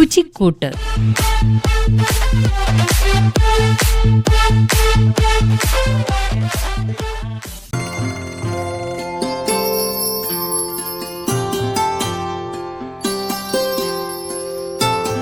രുചിക്കൂട്ട്.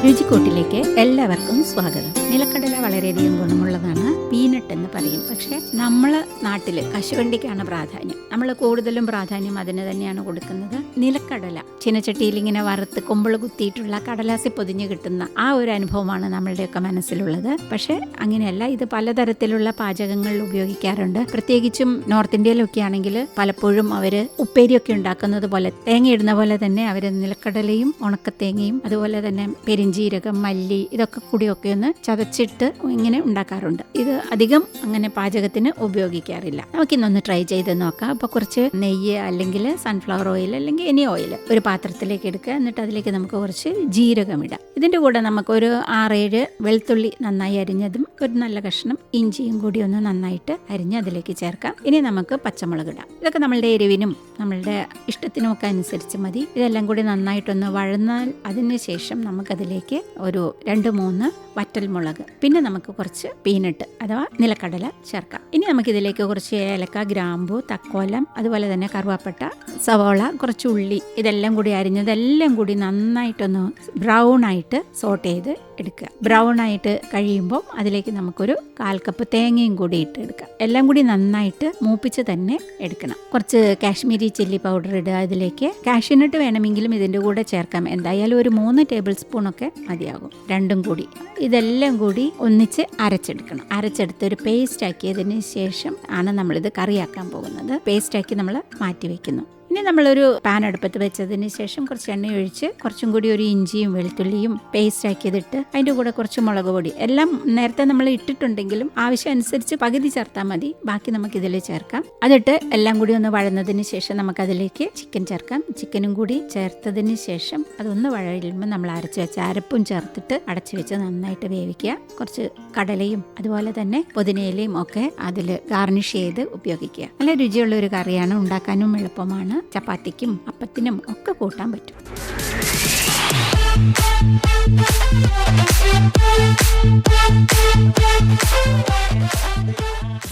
രുചിക്കൂട്ടിലേക്ക് എല്ലാവർക്കും സ്വാഗതം. നിലക്കടല വളരെയധികം ഗുണമുള്ളതാണ് പീനട്ട് എന്ന് പറയും. പക്ഷേ നമ്മൾ നാട്ടിൽ കശുവണ്ടിക്കാണ് പ്രാധാന്യം. നമ്മൾ കൂടുതലും പ്രാധാന്യം അതിന് തന്നെയാണ് കൊടുക്കുന്നത് നിലക്കടല. ചിനച്ചട്ടിയിൽ ഇങ്ങനെ വറുത്ത് കൊമ്പിൾ കുത്തിയിട്ടുള്ള കടലാസി പൊതിഞ്ഞ് കിട്ടുന്ന ആ ഒരു അനുഭവമാണ് നമ്മളുടെയൊക്കെ മനസ്സിലുള്ളത്. പക്ഷേ അങ്ങനെയല്ല ഇത് പലതരത്തിലുള്ള പാചകങ്ങളിൽ ഉപയോഗിക്കാറുണ്ട്. പ്രത്യേകിച്ചും നോർത്ത് ഇന്ത്യയിലൊക്കെ ആണെങ്കിൽ പലപ്പോഴും അവർ ഉപ്പേരിയൊക്കെ ഉണ്ടാക്കുന്നത് പോലെ തേങ്ങയിടുന്ന പോലെ തന്നെ അവർ നിലക്കടലയും ഉണക്കത്തേങ്ങയും അതുപോലെ തന്നെ പെരിഞ്ചീരകം മല്ലി ഇതൊക്കെ കൂടിയൊക്കെ ഒന്ന് ചതച്ചിട്ട് ഇങ്ങനെ ഉണ്ടാക്കാറുണ്ട്. ഇത് അധികം അങ്ങനെ പാചകത്തിന് ഉപയോഗിക്കാറില്ല. നമുക്കിന്നൊന്ന് ട്രൈ ചെയ്ത് നോക്കാം. അപ്പോൾ കുറച്ച് നെയ്യ് അല്ലെങ്കിൽ സൺഫ്ലവർ ഓയിൽ അല്ലെങ്കിൽ എനി ഓയിൽ ഒരു പാത്രത്തിലേക്ക് എടുക്കുക. എന്നിട്ട് അതിലേക്ക് നമുക്ക് കുറച്ച് ജീരകം ഇടാം. ഇതിന്റെ കൂടെ നമുക്ക് ഒരു ആറേഴ് വെളുത്തുള്ളി നന്നായി അരിഞ്ഞതും ഒരു നല്ല കഷ്ണം ഇഞ്ചിയും കൂടി ഒന്ന് നന്നായിട്ട് അരിഞ്ഞ് അതിലേക്ക് ചേർക്കാം. ഇനി നമുക്ക് പച്ചമുളക് ഇടാം. ഇതൊക്കെ നമ്മളുടെ എരിവിനും നമ്മളുടെ ഇഷ്ടത്തിനും ഒക്കെ അനുസരിച്ച് മതി. ഇതെല്ലാം കൂടി നന്നായിട്ടൊന്ന് വഴന്നാൽ അതിന് ശേഷം നമുക്കതിലേക്ക് ഒരു രണ്ട് മൂന്ന് വറ്റൽമുളക് പിന്നെ നമുക്ക് കുറച്ച് പീനട്ട് അഥവാ നിലക്കടല ചേർക്കാം. ഇനി നമുക്കിതിലേക്ക് കുറച്ച് ഏലക്ക ഗ്രാമ്പു തക്കോലം അതുപോലെ തന്നെ കറുവാപ്പട്ട സവോള കുറച്ച് ഉള്ളി ഇതെല്ലാം കൂടി അരിഞ്ഞതെല്ലാം കൂടി നന്നായിട്ടൊന്ന് ബ്രൗൺ ആയിട്ട് സോട്ട് ചെയ്ത് എടുക്കുക. ബ്രൗൺ ആയിട്ട് കഴിയുമ്പോൾ അതിലേക്ക് നമുക്കൊരു കാൽ കപ്പ് തേങ്ങയും കൂടി ഇട്ട് എടുക്കാം. എല്ലാം കൂടി നന്നായിട്ട് മൂപ്പിച്ച് തന്നെ എടുക്കണം. കുറച്ച് കാശ്മീരി ചില്ലി പൗഡർ ഇടുക അതിലേക്ക്. കാഷ്യൂനട്ട് വേണമെങ്കിലും ഇതിന്റെ കൂടെ ചേർക്കാം. എന്തായാലും ഒരു മൂന്ന് ടേബിൾ സ്പൂൺ ഒക്കെ മതിയാകും. രണ്ടും കൂടി. ഇതെല്ലാം കൂടി ഒന്നിച്ച് അരച്ചെടുക്കണം. അരച്ചെടുത്ത് ഒരു പേസ്റ്റ് ആക്കിയതിന് ശേഷം ആണ് നമ്മളിത് കറിയാക്കാൻ പോകുന്നത്. പേസ്റ്റ് ആക്കി നമ്മൾ മാറ്റി വെക്കുന്നു. ഇനി നമ്മളൊരു പാൻ അടുപ്പത്ത് വെച്ചതിന് ശേഷം കുറച്ച് എണ്ണ ഒഴിച്ച് കുറച്ചും കൂടി ഒരു ഇഞ്ചിയും വെളുത്തുള്ളിയും പേസ്റ്റ് ആക്കിയതിട്ട് അതിന്റെ കൂടെ കുറച്ച് മുളക് പൊടി. എല്ലാം നേരത്തെ നമ്മൾ ഇട്ടിട്ടുണ്ടെങ്കിലും ആവശ്യം അനുസരിച്ച് പകുതി ചേർത്താൽ മതി. ബാക്കി നമുക്ക് ഇതിൽ ചേർക്കാം. അതിട്ട് എല്ലാം കൂടി ഒന്ന് വഴന്നതിന് ശേഷം നമുക്ക് അതിലേക്ക് ചിക്കൻ ചേർക്കാം. ചിക്കനും കൂടി ചേർത്തതിന് ശേഷം അതൊന്ന് വഴയുമ്പോൾ നമ്മൾ അരച്ച് വെച്ച അരപ്പും ചേർത്തിട്ട് അടച്ചു വെച്ച് നന്നായിട്ട് വേവിക്കുക. കുറച്ച് കടലയും അതുപോലെ തന്നെ പുതിനയിലയും ഒക്കെ അതിൽ ഗാർണിഷ് ചെയ്ത് ഉപയോഗിക്കുക. നല്ല രുചിയുള്ള ഒരു കറിയാണ്. ഉണ്ടാക്കാനും എളുപ്പമാണ്. ചപ്പാത്തിക്കും അപ്പത്തിനും ഒക്കെ കൂട്ടാൻ പറ്റും.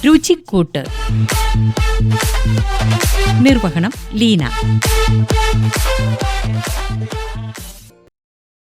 രുചിക്കൂട്ട്. നിർവഹണം ലീന.